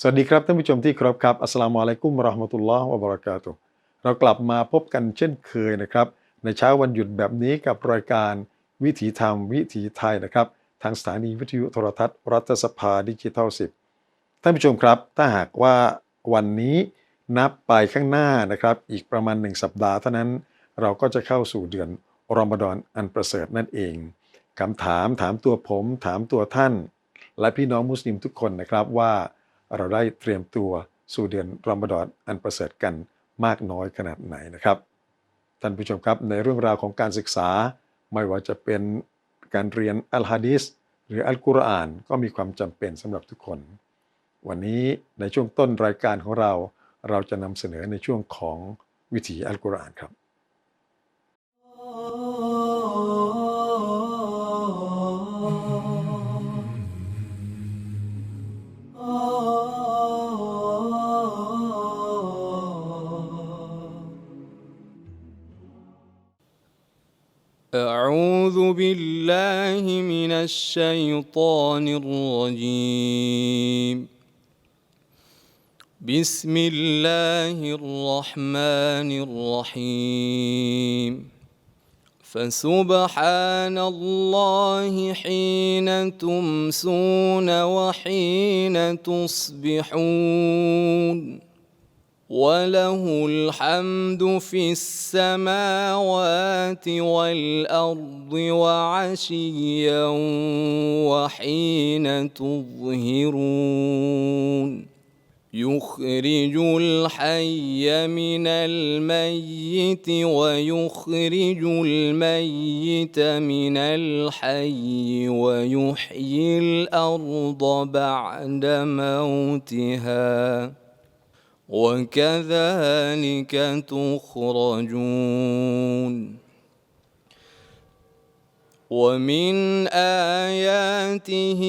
สวัสดีครับท่านผู้ชมที่เคารพครับอัสลามุอะลัยกุมราะห์มะตุลลอฮ์วะบะเราะกาตุเรากลับมาพบกันเช่นเคยนะครับ ในเช้าวันหยุดแบบนี้กับรายการวิถีธรรมวิถีไทยนะครับ ทางสถานีวิทยุโทรทัศน์ รัฐสภาดิจิทัล 10 ท่านผู้ชมครับ ถ้าหากว่าวันนี้นับไปข้างหน้านะครับ อีกประมาณหนึ่งสัปดาห์เท่านั้น เราก็จะเข้าสู่เดือนรอมฎอนอันประเสริฐนั่นเองคำถามถามตัวผม ถามตัวท่าน และพี่น้องมุสลิมทุกคนนะครับว่า เราได้เตรียมตัวสู่เดือนรอมฎอนอันประเสริฐกันมากน้อยขนาดไหนนะครับท่านผู้ชมครับในเรื่องราวของการศึกษา ไม่ว่าจะเป็นการเรียนอัลฮะดีษหรืออัลกุรอานก็มีความจำเป็นสำหรับทุกคน วันนี้ในช่วงต้นรายการของเรา เราจะนำเสนอในช่วงของวิถีอัลกุรอานครับ أعوذ بالله من الشيطان الرجيم. بسم الله الرحمن الرحيم. فسبحان الله حين تمسون وحين تصبحون. وله الحمد في السماوات والأرض وعشيا وحين تظهرون يخرج الحي من الميت ويخرج الميت من الحي ويحيي الأرض بعد موتها وكذلك تخرجون. ومن آياته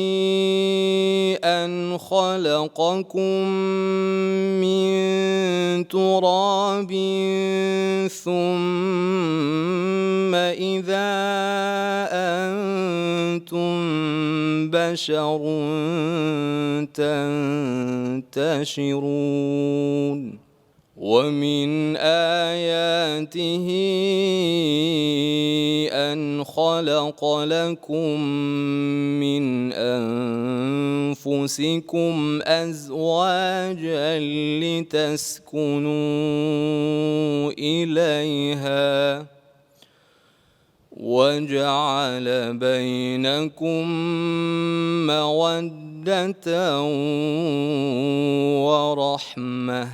أن خلقكم من تراب ثم إذا أنتم بشر تنتشرون ومن آياته أن خلق لكم من أنفسكم أزواجا لتسكنوا إليها وجعل بينكم مودة ورحمة.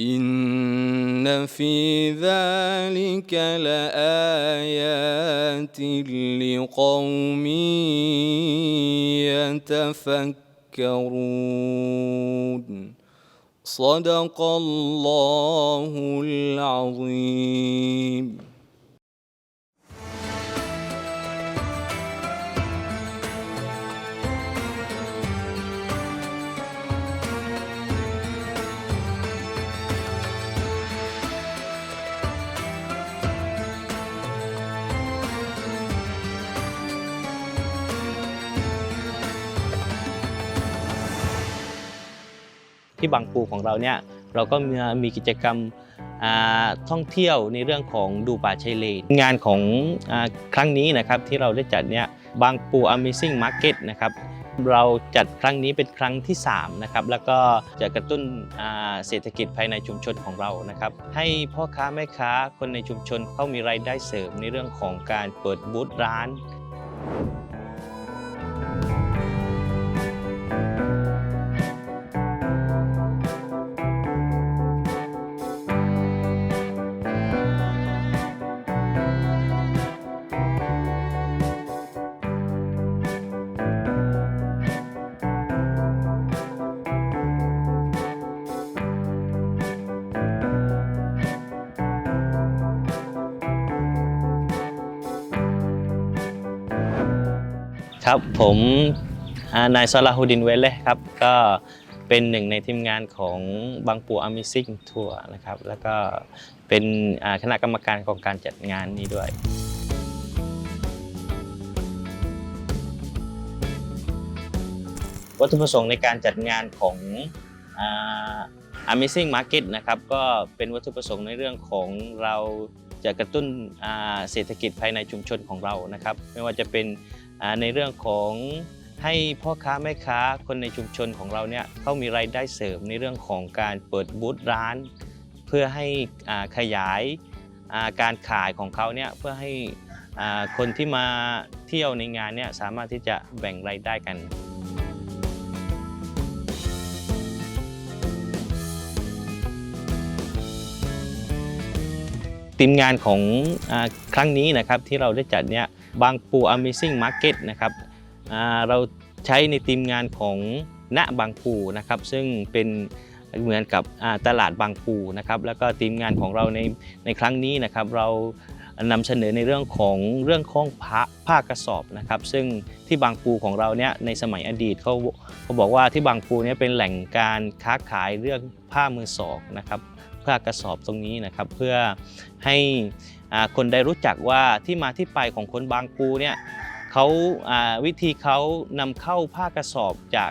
إن في ذلك لآيات لقوم يتفكرون. صدق الله العظيم. ที่บางปูของเราเนี่ยเราก็มีมีกิจกรรมท่องเที่ยวในเรื่องของดูป่าชายเลนงานของอครั้งนี้นะครับที่เราได้จัดเนี่ยบางปู Amazing Market นะครับเราจัดครั้งนี้เป็นครั้งที่3นะครับแล้วก็จะกระตุ้นเศรษฐกิจภายในชุมชนของเรานะครับ ให้พ่อค้าแม่ค้าคนในชุมชนเขามีรายได้เสริมในเรื่องของการเปิดบูธร้าน ครับผมนายซาลาฮูดินเวลเลยครับ ก็เป็นหนึ่งในทีมงานของบางปูอามิซิ่งทัวร์นะครับ แล้วก็เป็นคณะกรรมการของการจัดงานนี้ด้วยวัตถุประสงค์ในการจัดงานของอา Amazing Market นะครับก็เป็นวัตถุประสงค์ในเรื่องของเราจะกระตุ้นเศรษฐกิจภายในชุมชนของเรานะครับ ไม่ว่าจะเป็น ในเรื่องของให้พ่อค้าแม่ค้าคนในชุมชนของเราเนี่ยเขามีรายได้เสริมในเรื่องของการเปิดบูธร้าน เพื่อให้ขยายการขายของเขาเนี่ยเพื่อให้คนที่มาเที่ยวในงานเนี่ยสามารถที่จะแบ่งรายได้กันทีมงานของอครั้งนี้นะครับที่เราได้จัดเนี่ย บางปู Amazing Market นะครับเราใช้ในทีมงานของณบางปูนะครับ ซึ่งเป็นเหมือนกับตลาดบางปูนะครับ แล้วก็ทีมงานของเราในในครั้งนี้นะครับ เรานำเสนอในเรื่องของเรื่องของผ้าผ้ากระสอบนะครับ ซึ่งที่บางปูของเราเนี่ยในสมัยอดีตเขาเขาบอกว่าที่บางปูเนี่ยเป็นแหล่งการค้าขายเรื่องผ้ามือสองนะครับ ผ้ากระสอบตรงนี้นะครับ เพื่อให้คนได้รู้จักว่าที่มาที่ไปของคนบางปูเนี่ยเขาวิธีเขานำเข้าผ้ากระสอบจาก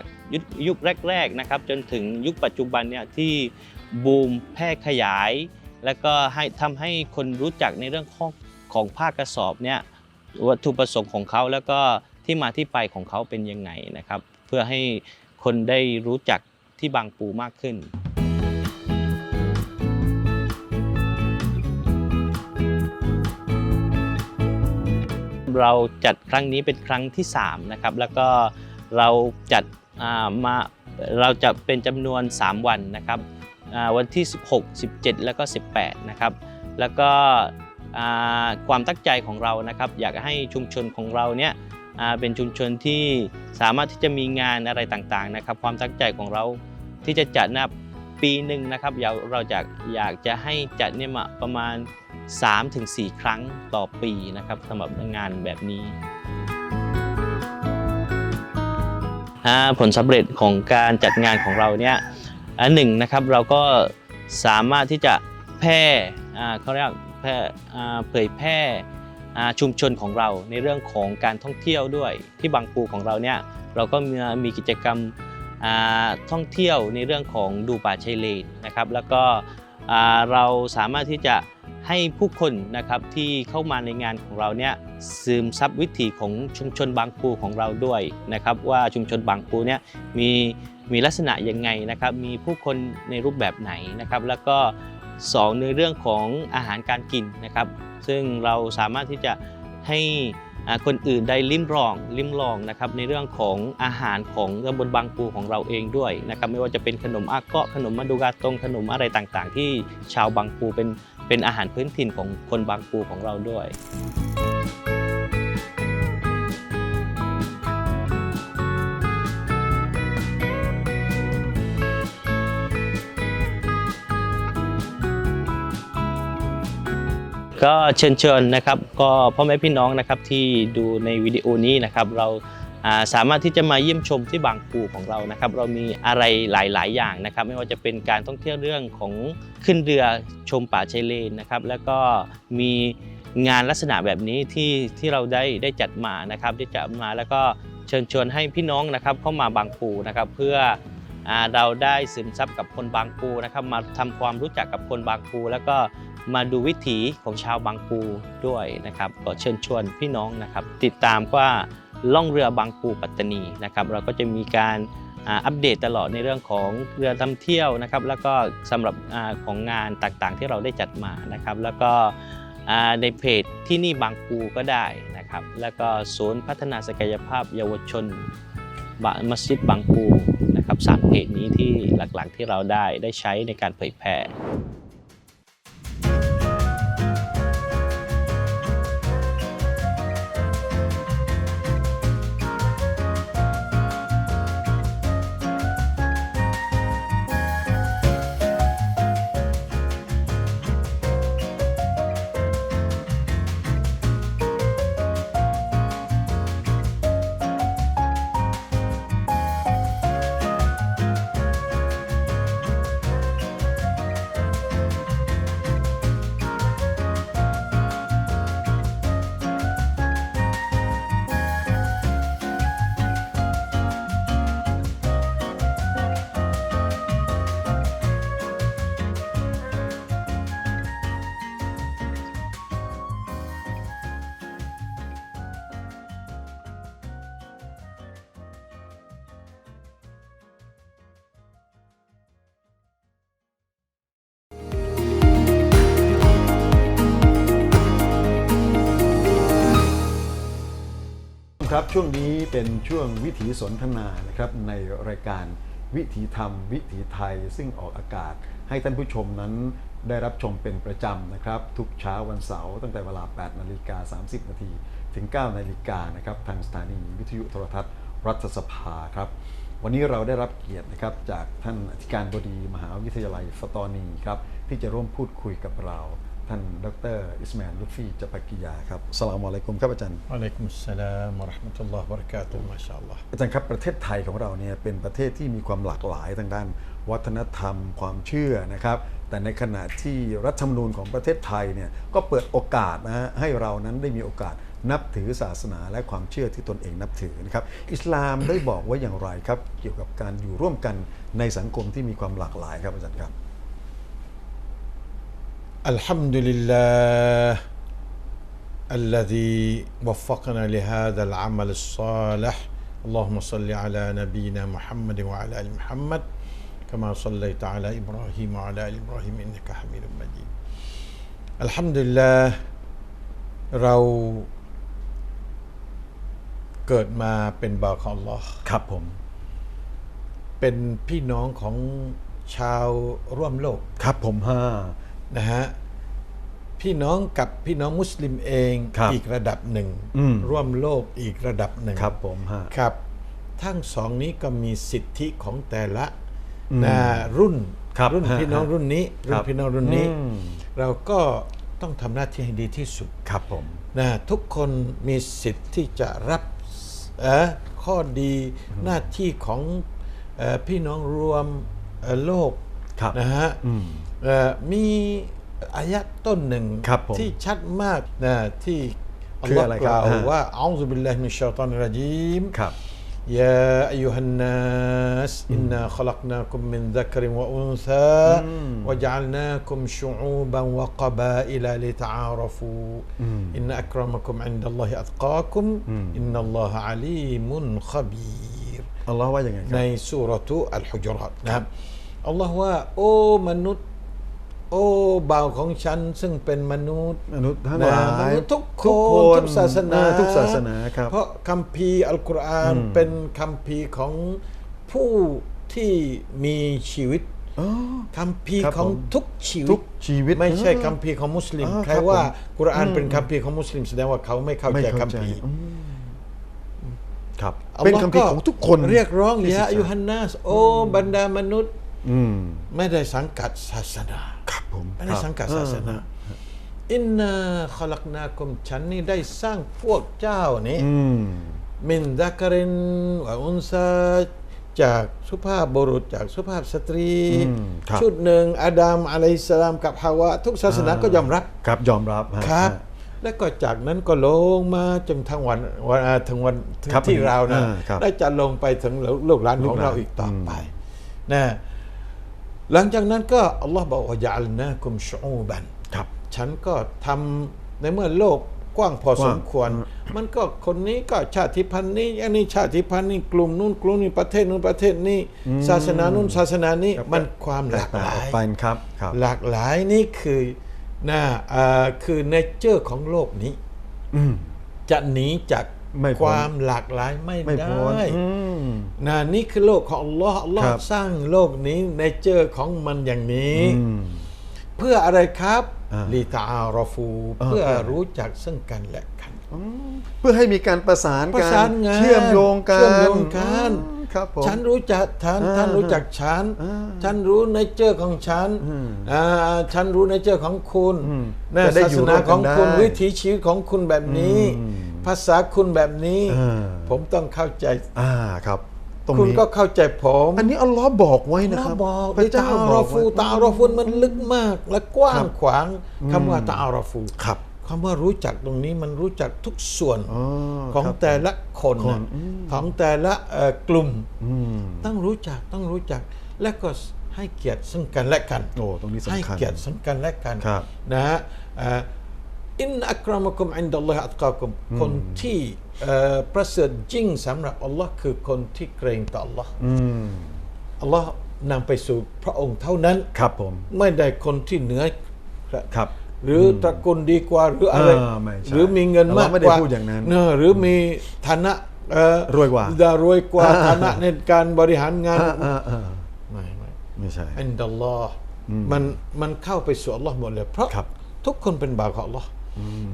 ยุคแรกๆนะครับ จนถึงยุคปัจจุบันเนี่ยที่บูมแพร่ขยาย แล้วก็ให้ทำให้คนรู้จักในเรื่องของของผ้ากระสอบเนี่ยวัตถุประสงค์ของเขาแล้วก็ที่มาที่ไปของเขาเป็นยังไงนะครับ เพื่อให้คนได้รู้จักที่บางปูมากขึ้น เราจัดครั้งนี้เป็นครั้งที่3นะครับแล้วก็เราจัดมาเราจะเป็นจำนวน 3 วันนะครับวันที่ 16 17 แล้วก็ 18นะครับแล้วก็ความตั้งใจของเรานะครับ อยากให้ชุมชนของเราเนี่ยเป็นชุมชนที่สามารถที่จะมีงานอะไรต่างๆนะครับ ความตั้งใจของเราที่จะจัดนะปีหนึ่งนะครับเราเราจะอยากจะให้จัดเนี่ยมาประมาณ 3-4 ครั้งต่อปีนะครับสำหรับงานแบบนี้ผลสำเร็จของการจัดงานของเราเนี่ยอันหนึ่งนะครับเราก็สามารถที่จะแพร่เขาเรียกแพร่เผยแพร่ชุมชนของเราในเรื่องของการท่องเที่ยวด้วยที่บางปูของเราเนี่ยเราก็มีมีกิจกรรมท่องเที่ยวในเรื่องของดูป่าชายเลนนะครับ แล้วก็เราสามารถที่จะ ให้ผู้คนนะครับที่เข้ามาในงานของเราเนี่ยซึมซับวิถีของชุมชนบางปูของเราด้วยนะครับว่าชุมชนบางปูเนี่ยมีมีลักษณะยังไงนะครับมีผู้คนในรูปแบบไหนนะครับแล้วก็สองในเรื่องของอาหารการกินนะครับ ซึ่งเราสามารถที่จะให้คนอื่นได้ลิ้มลองลิ้มลองนะครับในเรื่องของอาหารของตำบลบางปูของเราเองด้วยนะครับไม่ว่าจะเป็นขนมอาเกาะขนมมาดูกาตงขนมอะไรต่างๆ ที่ชาวบางปูเป็น เป็นอาหารพื้นถิ่นของคนบางปูของเราด้วยก็เชิญชนะครับก็พ่อแม่พี่น้องนะครับที่ดูในวิดีโอนี้นะครับเราอ่าสามารถที่จะมาเยี่ยมชมที่บางปูของเรานะครับ เรามีอะไรหลาย ๆ อย่างนะครับ ไม่ว่าจะเป็นการท่องเที่ยวเรื่องของ ขึ้นเรือชมป่าชายเลนนะครับ แล้วก็มีงานลักษณะแบบนี้ที่ที่เราได้ได้จัดมานะครับได้จัดมาแล้วก็เชิญชวนให้พี่น้องนะครับเข้ามาบางปูนะครับ เพื่ออเราได้ซึมซับกับคนบางปูนะครับ มาทำความรู้จักกับคนบางปู แล้วก็มาดูวิถีของชาวบางปูด้วยนะครับก็เชิญชวนพี่น้องนะครับ ติดตามว่าล่องเรือบางปูปัตตานีนะครับ เราก็จะมีการ อัปเดตตลอดในเรื่องของเรือท่องเที่ยวนะครับ แล้วก็สำหรับอของงานต่างๆที่เราได้จัดมานะครับ แล้วก็ในเพจที่นี่บางปูก็ได้นะครับ แล้วก็ศูนย์พัฒนาศักยภาพเยาวชนบะมัสยิดบางปูนะครับสามเพจนี้ที่หลักๆที่เราได้ได้ใช้ในการเผยแพร่ ครับช่วงนี้เป็นช่วงวิถีสนทนานะครับในรายการวิถีธรรม วิถีไทยซึ่งออกอากาศ ให้ท่านผู้ชมนั้นได้รับชมเป็นประจำนะครับ ทุกเช้าวันเสาร์ตั้งแต่เวลา 8 นาฬิกา 30 นาทีถึง 9 นาฬิกานะครับทางสถานีวิทยุโทรทัศน์ รัฐสภาครับ วันนี้เราได้รับเกียรตินะครับจากท่านอธิการบดีมหาวิทยาลัยสตอนีครับที่จะร่วมพูดคุยกับเรา ท่านดรอิสมาลลุฟี่จะปกิยาครับสลามอะลัยกุมครับอาจารย์อะลัยกุมสลามะรหมะตุลลอฮ์บริกาตุมาชาอัลลอฮ์อาจารย์ครับประเทศไทยของเราเนี่ยเป็นประเทศที่มีความหลากหลายทางด้าน วัฒนธรรมความเชื่อนะครับ แต่ในขณะที่รัฐธรรมนูญของประเทศไทยเนี่ยก็เปิดโอกาสนะฮะให้เรานั้นได้มีโอกาสนับถือศาสนาและความเชื่อที่ตนเองนับถือนะครับ อิสลามได้บอกว่าอย่างไรครับ เกี่ยวกับการอยู่ร่วมกันในสังคมที่มีความหลากหลายครับอาจารย์ครับ الحمد لله الذي وفقنا لهذا العمل الصالح اللهم صل على نبينا محمد وعلى ال محمد كما صليت على ابراهيم وعلى ال ابراهيم انك حميد مجيد الحمد لله เราเกิดมาเป็นบ่าวของ Allah ครับผม เป็นพี่น้องของชาวร่วมโลก ครับผมห้า นะฮะพี่น้องกับพี่น้องมุสลิมเองครับอีกระดับหนึ่งอืมร่วมโลกอีกระดับหนึ่งครับผมห้าครับ ทั้งสองนี้ก็มีสิทธิของแต่ละอืมนะรุ่นครับรุ่นฮะพี่น้องฮะรุ่นนี้ครุ่รันบพี่น้องรุ่นนี้อืมเราก็ต้องทำหน้าที่ให้ดีที่สุดครับผมนะทุกคนมีสิทธิ์ที่จะรับเอ่อข้อดีหน้าที่ของเออพี่น้องรวมเอ่อโลกครับนะฮะอื ม เอ่อมีอายะต้นหนึ่ง ครับผม ที่ชัดมากนะที่อัล คือ ลอฮ์ อะไร ก ครับ ล่าว ฮะ ว่าอัลลอฮฺบิลลาฮิมินชัยฏอนรจีม ครับ يا أيها الناس إنا خلقناكم من ذكر وأنثى وجعلناكم شعوبا وقبائل لتعارفوا إن أكرمكم عند الله أتقاكم إن الله عليم خبير อัลลอฮ์ว่าอย่างไงค ใน รับ สุรทุอัลฮุจรัตนะครับอัลลอฮ์ว่า โอ้มนุษย์ โอ้บ่าวของฉันซึ่งเป็นมนุษย์มนุษย์ทั้งหนะลายมนุษย์ทุกคทุกนคนทุกศาสนาเออทุกศาสนาครับ เพราะคัมภีร์อัลกุรอานเป็นคัมภีร์ของผู้ที่มีชีวิตอ๋อ คัมภีร์ครับของผม ทุกชีวิทุต กชีวิต ไม่ใช่เออคัมภีร์ของมุสลิม อ่าใครครับว่าผมกุรอานเป็นคัมภีร์ของมุสลิมแสดงว่าเขาไม่เข้าไม่ใจเข้าคัมใจภีร์ อืมครับ อัลเป็นลอฮ์คำพีร์ของทุกคนเรียกร้องที่ยาศึกษอายุฮันนัสโอ้บรรดามนุษย์ อืม ไม่ได้สังกัดศาสนาครับ ผมไม่ได้ครับสังกัดศาสนาเอออินนาขลักนาคุมฉันนี่ได้สร้างพวกเจ้านี้อืมมินดักรินวะอุนซาจากสุภาพบุรุษจากสุภาพสตรีอืมครับชุดหนึ่งอาดัมอะลัยฮิสสลามกับฮาวะ ทุกศาสนาก็ยอมรับ ครับยอมรับฮะครับฮะแล้วก็จากนั้นก็ลงมาจนทั้งวันวันอ่าถึงวันถึงครับที่เรานะอ่าครับได้จะลงไปถึงลูกหลานของลูกหลานเราอีกต่อไปนะ หลังจากนั้นก็อัลลอฮ์บอกว่าจะอัลนาคุมชูบันครับ ฉันก็ทำในเมื่อโลกกว้างพอกสว้างมควร มันก็คนนี้ก็ชาติพันธุ์นี้ อันนี้ชาติพันธุ์นี้กลุ่มนู้นกลุ่มนี้ประเทศนู้นประเทศนี้ ศาสนานู้นศาสนานี้มันความหลากหลายแตกต่งออกไปครับครับ หลากหลายนี่คือนะอ่าคือเนเจอร์ของโลกนี้อืมจะหนีจาก ไม่พ้นความหลากหลายไม่ไม่ได้พ้นอืม นะนี่คือโลกของอัลลอฮ์อัลลอฮ์ครับ สร้างโลกนี้เนเจอร์ของมันอย่างนี้ อืม เพื่ออะไรครับอ่าลีตาอารอฟูอ่าเพื่อรู้จักซึ่งกันและกันเพื่อให้มีการประสานประกันสานงานเชื่อมโยงกันเชื่อมโยงกัน อืมครับผม ฉันรู้จักท่านอ่าท่านรู้จักฉัน อ่าฉันรู้ในเจอร์ของฉันอืมอ่าฉันรู้ในเจอร์ของคุณอืมนะจะได้ศาอยู่สร่นาวมกันของคุณได้วิถีชีวิตของคุณแบบนี้ อืม ภาษาคุณแบบนี้อ่าผมต้องเข้าใจอ่าครับตรงคุณนี้ก็เข้าใจผม อันนี้อัลลอฮ์บอกไว้นะเราครับบอกพระเจ้าตาบรออกฟูไว้ตารอฟูมันลึกมาก และกว้าครังบขวางคำว่าตารอฟูครับคำว่ารู้จักตรงนี้มันรู้จักทุกส่วนอ๋อของครับแต่ละคนคนนะอืมของแต่ละเอ่อกลุ่มอืมต้องรู้จักต้องรู้จัก และก็ให้เกียรติซึ่งกันและกันโอ้ตรงนี้สำคัญให้เกียรติซึ่งกันและกันครับนะฮะเอ่ออินอักรามะกุมอินดัลลอฮอัตกากุมคนที่เอ่อประเสริฐยิ่งสำหรับอัลลอฮ์คือคนที่เกรงต่ออัลลอฮ์อืมอัลลอฮ์นำไปสู่พระองค์เท่านั้นครับผมไม่ได้คนที่เหนือครับ หรือตระกูลดีกว่าหรืออะไรเออไม่ใช่หรือมีเงินมากอัลลอฮ์ไม่ได้กว่าพูดอย่างนั้นเนอะหรือมีฐานะเอ่อรวยกว่าดารวยกว่าฐานะในการบริหารงานอ่าอ่าอ่าไม่ไม่ไม่ใช่อินดัลลอฮ์มันมันเข้าไปสู่อัลลอฮ์หมดเลยเพราะครับทุกคนเป็นบ่าวของอัลลอฮ์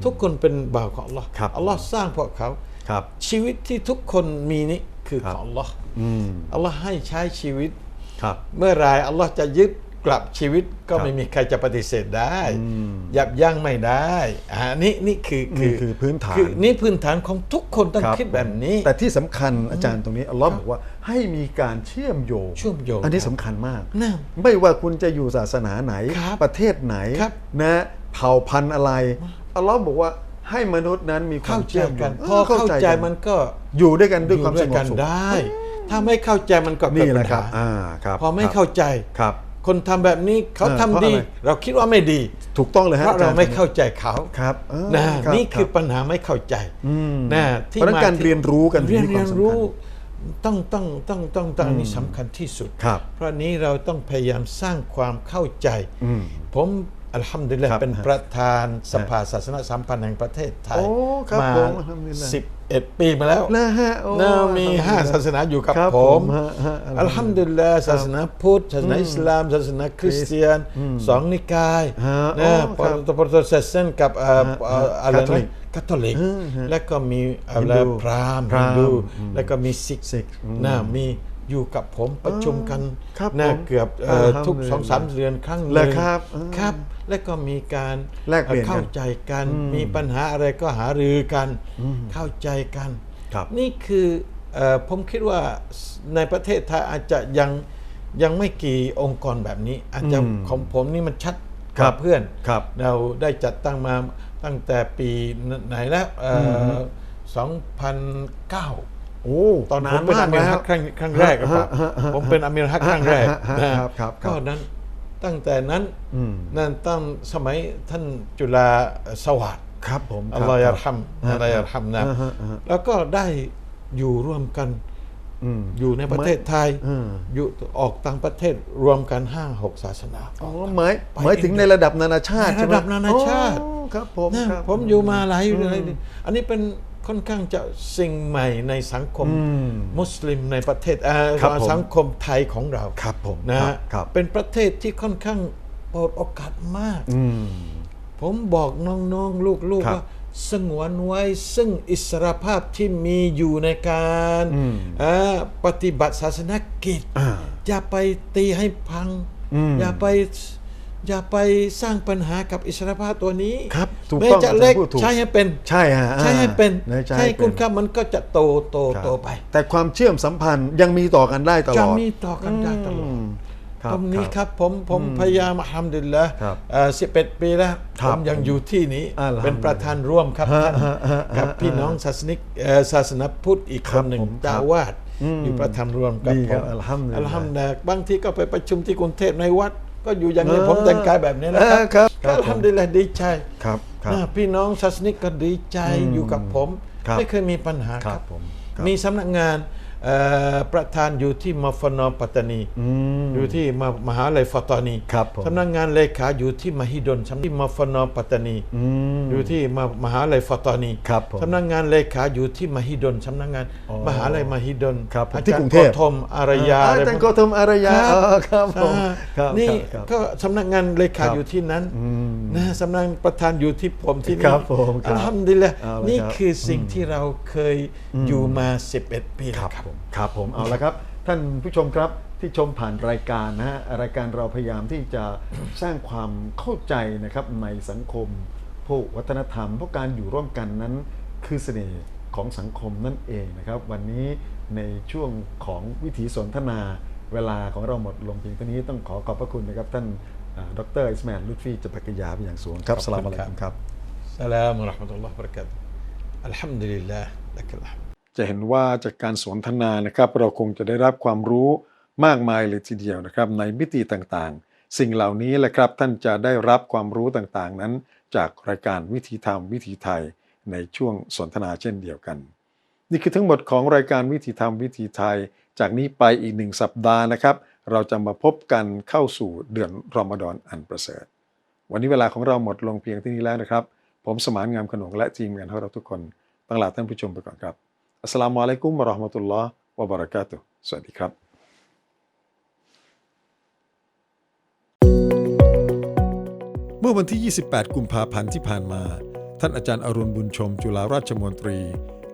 ทุกคนเป็นบ่าวของอัลลอฮ์ครับอัลลอฮ์สร้างพวกเขาครับชีวิตที่ทุกคนมีนี้คือครัขบองอัลลอฮ์อืมอัลลอฮ์ให้ใช้ชีวิตครับ เมื่อไรอัลลอฮ์จะยึดกลับชีวิตก็ครับไม่มีใครจะปฏิเสธได้ ยับยั้งไม่ได้อ่านี่นี่คือนี่คือพื้นฐานคือนี่พื้นฐานของทุกคนต้องรับคิดแบบนี้ แต่ที่สำคัญอาจารย์ตรงนี้อัลลอฮ์บอกว่าให้มีการเชื่อมโยงเชื่อมโยง อันนี้ครับสำคัญมากน่ะไม่ว่าคุณจะอยู่ศาสนาไหนครับประเทศไหนครับนะเผ่าพันธุ์อะไร อัลลอฮ์บอกว่าให้มนุษย์นั้นมีควาเข้ามใจเชื่อมโยกันงพอเข้าใจกัมันก็อยู่ด้วยกันด้วยอความด้สวยงบกันสุขได้ ถ้าไม่เข้าใจมันก็เกินี่ดแหปัละญครัหาบอ่าครับพอไม่ครับเข้าใจ ครับ คนทำแบบนี้เขาเออทำเพราะดี อะไร เราคิดว่าไม่ดีถูกต้องเลยฮะเพราะเราอจย์ไม่เข้าใจเขาครับเออนะครับนี่คือรับ ปัญหาไม่เข้าใจอืมนะเพราะฉะนั้นการที่เรียนรู้กันเรียนมีควาเรีมยนสำคัญรู้ต้องต้องต้องต้องต้องอันนี้สำคัญที่สุด ครับ เพราะนี้เราต้องพยายามสร้างความเข้าใจ อืม ผม อัลฮัมดุลิลละครับเป็นประธานสภาศาสนสัมพันธ์แห่งประเทศไทยโอ้ครับมาผมอัลฮัมดุลิลละสิบเอ็ดปีมาแล้วนะฮะโอ้นะมีห้าศาสนาอยู่กับครับผผมมฮะฮะอัลฮัมดุลิลละศาสนาพุทธศาสนาอิสลามศาสนาคริสเตียนสองนิกายฮะนะโอ้ครับโปรโตสแตนต์กับเอ่อเอ่ออะไรคาทอลินะกคาทอลิกอืมฮะแล้วก็มีอะไรฮินดูพราหมณ์พราหมณ์ฮินดูอืมแล้วก็มีซิกซิกอืมนะมี อยู่กับผมประชุมกันครับนะผมเกือบเอ่ออัลฮัมดุลิลลาห์ทุกสองสามเดือนครั้งหเหรนึ่องครับอ่าครับ แล้วก็มีการแลกเปลี่ยนกันเข้าใจกัน มีปัญหาอะไรก็หารือกัน เข้าใจกันครับนี่คือเออผมคิดว่าในประเทศไทยอาจจะยังยังไม่กี่องค์กรแบบนี้ อาจจะอืมของผมนี่มันชัดกครัว่าบเพื่อนครับเราได้จัดตั้งมาตั้งแต่ปีไหนแล้วเอ่ออ2009 โอ้ตอนนาผมนเป็นมาอากเมริแล้ฮัวกครั้งครั้งแรกอะครับฮะฮะฮะผมเป็นอเมริฮักครั้งแรกฮะฮะนะครับครับครับก็นั้นตั้งแต่นั้นอืมนั่นตั้งสมัยท่านจุฬาสวัสดิ์ครับผมอัลลอฮฺคยาบรฮัมฮะอัลลอฮฺยาร์ฮัมนะอ่าฮะอ่าฮะแล้วก็ได้อยู่ร่วมกันอืมอยู่ในประเทศไทยอืมอยู่ออกต่างประเทศรวมกันห้าหกศาสนาอ๋อหมายไปหมายถึงเองในระดับนานาชาติในใช่ไหมระดับนานาชาติอ๋อครับผมนะครับผมอยู่มาหลายหลายอันนี้เป็น ค่อนข้างจะสิ่งใหม่ในสังคมอืมมุสลิมในประเทศเอ่อครับผมสังคมไทยของเราครับผมนะครับครับเป็นประเทศที่ค่อนข้างโปรดโอกาสมากอืมผมบอกน้องๆ ลูกคๆรับว่าสงวนไว้ซึ่งอิสรภาพที่มีอยู่ในการอืมเอ่อปฏิบัติศาสนกิจอ่าอย่าไปตีให้พังอืมอย่าไป อย่าไปสร้างปัญหากับอิสรภาพตัวนี้ครับถูกแม้ต้องจะเล็กอาจารย์พูดถูก ใช้ให้เป็น ใช่ฮะอ่าใช้ให้เป็นใช่ใช้ให้เป็คุนณค่ามันก็จะโตโตครับโตไปแต่ความเชื่อมสัมพันธ์ยังมีต่อกันได้ตลจะอดมีต่อกันได้ตลอดมตรงนี้ครับผมผมพยายามทำดุลิลละครับสิบเอ็ดปีแล้วครัผบมยังอยู่ที่นี้อัลฮัมดุลิลลาห์เป็นประธานร่วมครับฮะท่านฮะฮะกับฮะพี่น้องศาสนิกเอ่อศาสนาพุทธอีกคครับนหนึ่งผมครับดาวาดอืมอยู่ประธานร่วมกับดีผครับมอัลฮัมดุลิลลาห์ อัลฮัมดุลิลลาห์บางทีก็ไปประชุมที่กรุงเทพในวัด ก็อยู่อย่างนี้เออผมแต่งกายแบบนี้นะเออครับครัก็บอัลฮัมดุลิลลาห์ดีใจครับครับนะพี่น้องศาสนิกก็ดีใจอืมอยู่กับผมครับไม่เคยมีปัญหาคครัรับบผมครับ มีสำนักงานเอ่อ ประธานอยู่ที่มฟนปัตตานีอืมอยู่ที่มมหาลัยฟัตตานีครับผมสำนักงานเลขาอยู่ที่มหิดลสำนักที่มฟนปัตตานีอืมอยู่ที่มมหาลัยฟัตตานีครับผมสำนักงานเลขาอยู่ที่มหิดลสำนักงานอ๋อมหาลัยมหิดลครับผมอาที่จารกรุย์งเทพโกธมอารยาอ่าอะไรอาจารย์พโกวกธมอารยาครับอ๋อครับผมอ่าครับนี่ครับก็สำนักงานเลขาครับอยู่ที่นั้นอืมนะสำนักประธานอยู่ที่ผมที่ครันี่บผมครับอัลฮัมดุลิลละเอาละนี่ครับคือสิ่งที่เราเคยอยู่มา 11 ปีคแล้รัวบครับผมครับผมเอาละครับ ท่านผู้ชมครับที่ชมผ่านรายการนะฮะรายการเราพยายามที่จะสร้างความเข้าใจนะครับในสังคมพวกวัฒนธรรมเพราะการอยู่ร่วมกันนั้นคือเสน่ห์ของสังคมนั่นเองนะครับ วันนี้ในช่วงของวิถีสนทนาเวลาของเราหมดลงเพียงเท่านี้ต้องขอขอบพระคุณนะครับ ท่านอ่าดรอิสมาอิลลุตฟีจัปกยาเป็นอย่างสูงครับขอบสคุณลามอะลัยครับกุมครับสลามรหมตุลลอฮ์บะเราะกาตุฮ์อัลฮัมดุลิลลาห์ลักอัลฮัมด จะเห็นว่าจากการสนทนานะครับ เราคงจะได้รับความรู้มากมายเลยทีเดียวนะครับ ในมิติต่างๆ สิ่งเหล่านี้แหละครับท่านจะได้รับความรู้ต่างๆ นั้น จากรายการวิธีธรรมวิถีไทยในช่วงสนทนาเช่นเดียวกัน นี่คือทั้งหมดของรายการวิถีธรรมวิถีไทย จากนี้ไปอีกหนึ่งสัปดาห์นะครับ เราจะมาพบกันเข้าสู่เดือนรอมฎอนอันประเสริฐ วันนี้เวลาของเราหมดลงเพียงที่นี้แล้วนะครับ ผมสมานงามขนงและทีมงานของเราทุกคนต้องลาท่านผู้ชมไปก่อนครับ อัสลามุอะลัยกุมวะเราะห์มะตุลลอฮ์วะบะเราะกาตุสวัสดีครับเมื่อวันที่ 28 กุมภาพันธ์ที่ผ่านมา ท่านอาจารย์อรุณบุญชม จุฬาราชมนตรี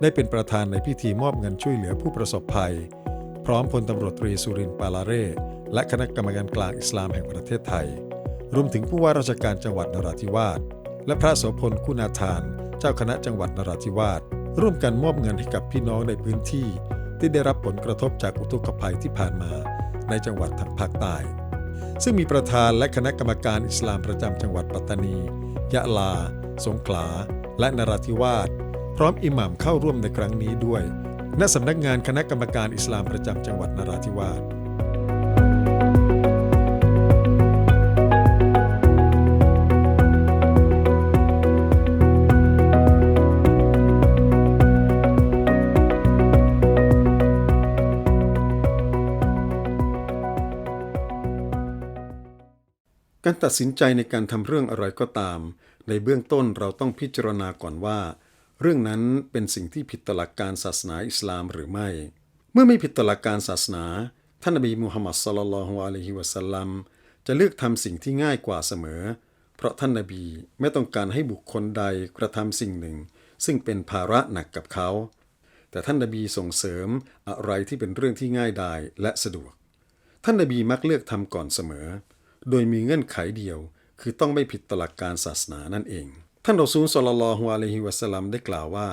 ได้เป็นประธานในพิธีมอบเงินช่วยเหลือผู้ประสบภัย พร้อมพลตำรวจตรีสุรินทร์ปาลาเร่ และคณะกรรมการกลางอิสลามแห่งประเทศไทย รวมถึงผู้ว่าราชการจังหวัดนราธิวาส และพระโสพลคุณาทาน เจ้าคณะจังหวัดนราธิวาส ร่วมกันมอบเงินให้กับพี่น้องในพื้นที่ ที่ได้รับผลกระทบจากอุทกภัยที่ผ่านมาในจังหวัดทางภาคใต้ ซึ่งมีประธานและคณะกรรมการอิสลามประจำจังหวัดปัตตานี ยะลา สงขลา และนราธิวาส พร้อมอิหม่ามเข้าร่วมในครั้งนี้ด้วย ณสำนักงานคณะกรรมการอิสลามประจำจังหวัดนราธิวาส การตัดสินใจในการทำเรื่องอะไรก็ตาม ในเบื้องต้นเราต้องพิจารณาก่อนว่า เรื่องนั้นเป็นสิ่งที่ผิดตหลักการศาสนาอิสลามหรือไม่ เมื่อไม่ผิดตหลักการศาสนา ท่านนบีมูฮัมมัดสลลัลลอฮุอะลัยฮิวะสัลลัมจะเลือกทำสิ่งที่ง่ายกว่าเสมอ เพราะท่านนบีไม่ต้องการให้บุคคลใดกระทำสิ่งหนึ่ง ซึ่งเป็นภาระหนักกับเขา แต่ท่านนบีส่งเสริมอะไรที่เป็นเรื่องที่ง่ายดายและสะดวก ท่านนบีมักเลือกทำก่อนเสมอ โดยมีเงื่อนไขเดียว คือต้องไม่ผิดตลักการศาสนานั่นเอง ท่านรอซูลสลลัลฮุอะลัยฮิวะสัลลัมได้กล่าวว่า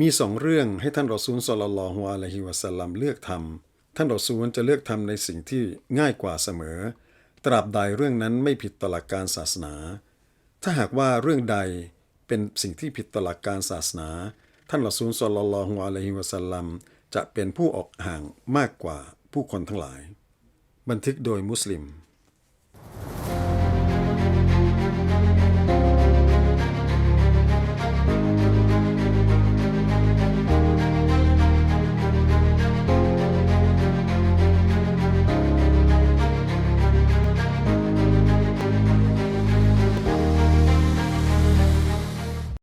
มีสองเรื่องให้ท่านรอซูลสลลัลฮุอะลัยฮิวะสัลลัมเลือกทำท่านรอซูลจะเลือกทำในสิ่งที่ง่ายกว่าเสมอ ตราบใดเรื่องนั้นไม่ผิดตลักการศาสนา ถ้าหากว่าเรื่องใดเป็นสิ่งที่ผิดตลักการศาสนา ท่านรอซูลสลลัลฮุอะลัยฮิวะสัลลัมจะเป็นผู้ออกห่างมากกว่าผู้คนทั้งหลาย บันทึกโดยมุสลิม Okay.